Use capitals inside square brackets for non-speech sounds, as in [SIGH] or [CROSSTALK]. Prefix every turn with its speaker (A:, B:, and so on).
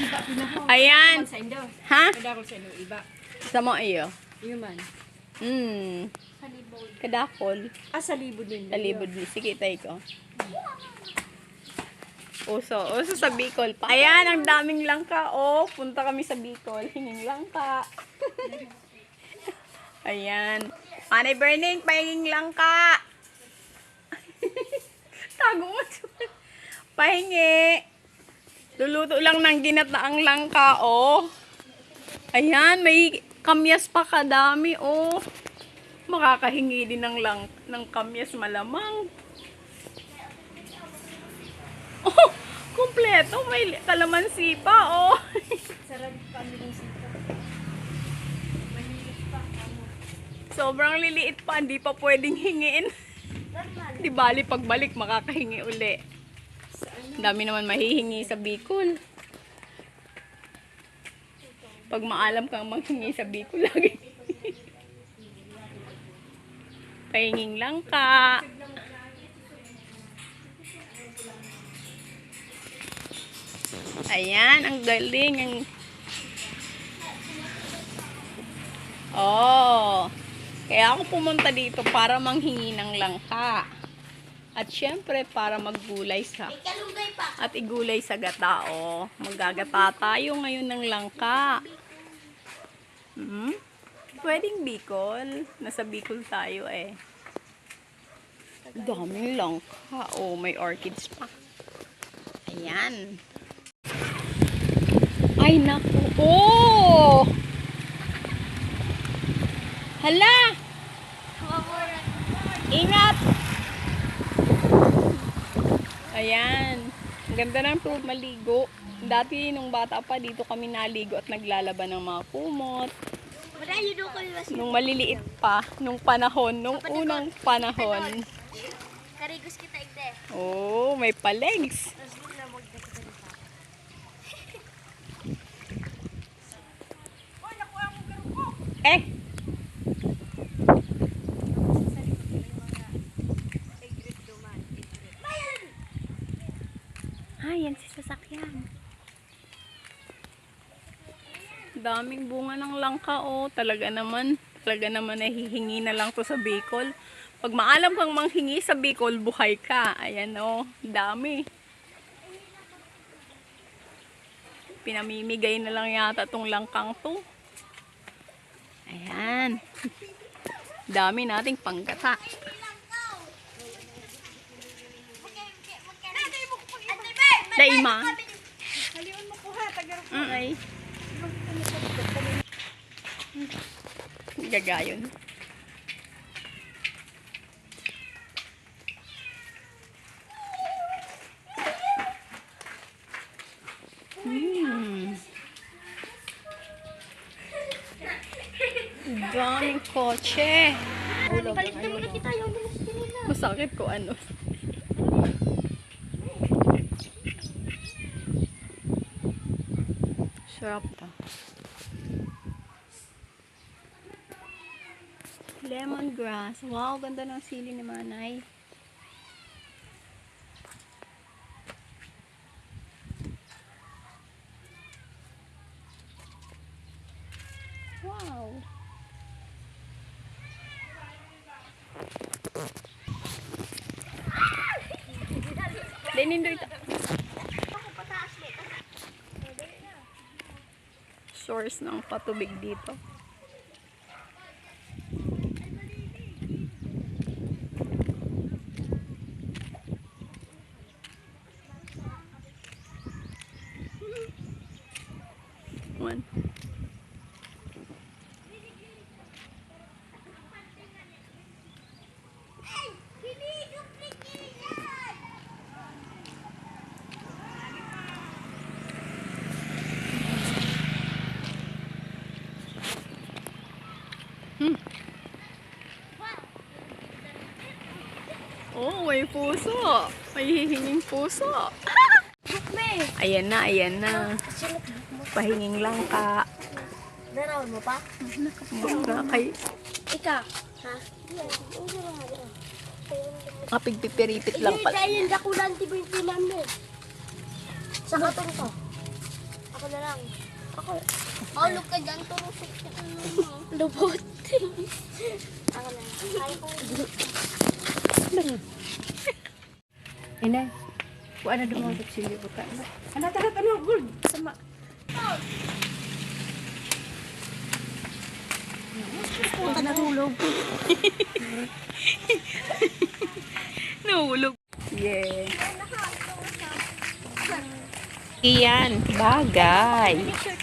A: iba pinako.
B: Ayan.
A: Sa indo.
B: Ha?
A: Kadakol sa indo iba.
B: Sa mo iyo.
A: Yun man.
B: Hmm. Kadakol.
A: Ah, sa libod din.
B: Talibod ni. Sige, tayo ko. Uso. Uso sa Bicol pa. Ayan, ang daming langka. Oh, punta kami sa Bicol. Hinging langka. [LAUGHS] Ayan. Manay Burning, pahinging langka. [LAUGHS] Tago mo. Pahingi. Luluto lang ng ginataang langka, oh. Ayan, may kamyas pa kadami, oh. Makakahingi din ng lang ng kamyas malamang. Oh, kumpleto. May kalamansi pa, oh. [LAUGHS]
A: Sarap ng sito.
B: Sobrang liliit pa, hindi pa pwedeng hingiin. Di bali, pagbalik, makakahingi uli. Dami naman mahihingi sa Bicol. Pag maalam kang manghingi sa Bicol, [LAUGHS] lagi. Pahinging lang ka. Ayan, ang galing. Ang... Oh. Kaya ako pumunta dito para manghingi ng langka. At syempre para maggulay sa at igulay sa gata oh. Maggagata tayo ngayon ng langka. Hmm? Pwedeng Bicol. Nasa Bicol tayo eh. Daming langka. Oh, may orchids pa. Ayan. Ay, naku. Oh! Hala! Ingat! Ayan. Ang ganda ng tour maligo. Dati nung bata pa dito kami naligo at naglalaban ng mga kumot. Nung maliliit pa, nung panahon, nung unang panahon.
C: karigos kita igde.
B: Oh, may palegs. [LAUGHS] Eh! Ah, yan si sasakyan. Daming bunga ng langka, oh. Talaga naman, talaga naman nahihingi na lang to sa Bicol. Pag maalam kang manghingi sa Bicol, buhay ka. Ayan, oh. Dami. Pinamimigay na lang yata tong langkang to. Ayan. Dami nating panggata. Daima.
A: Haliwan mo po ha. Tagar
B: Mm, ay. Gagayon. Mm. Daming kotse.
C: Balik na muna kita.
B: Masakit ko ano. Sarap to. Lemongrass. Wow, ganda ng sili ni Manay. Wow. Lenin ito. Source ng patubig dito. One. Oh, may puso. May hihinging puso. Ayan na, ayan na.
C: Mo.
B: Pahinging lang ka.
C: Darawan mo pa?
B: Mga kay
C: Ika. Ha? Lang
B: kapigpipiripit lang
C: Hindi,
B: pala.
C: dahil dakulan ti 20 man eh. Sa katong to. Ako na lang. Ako. Maulog ka dyan, turusok ka mo. Lubot. [LAUGHS] Na.
A: Inay. Kung ano dumabot sila buka. Ano tagat ano gold? Sama.
C: Puta nahulog. [LAUGHS]
B: Nahulog. Yeah. Iyan, bagay.
C: Shirt,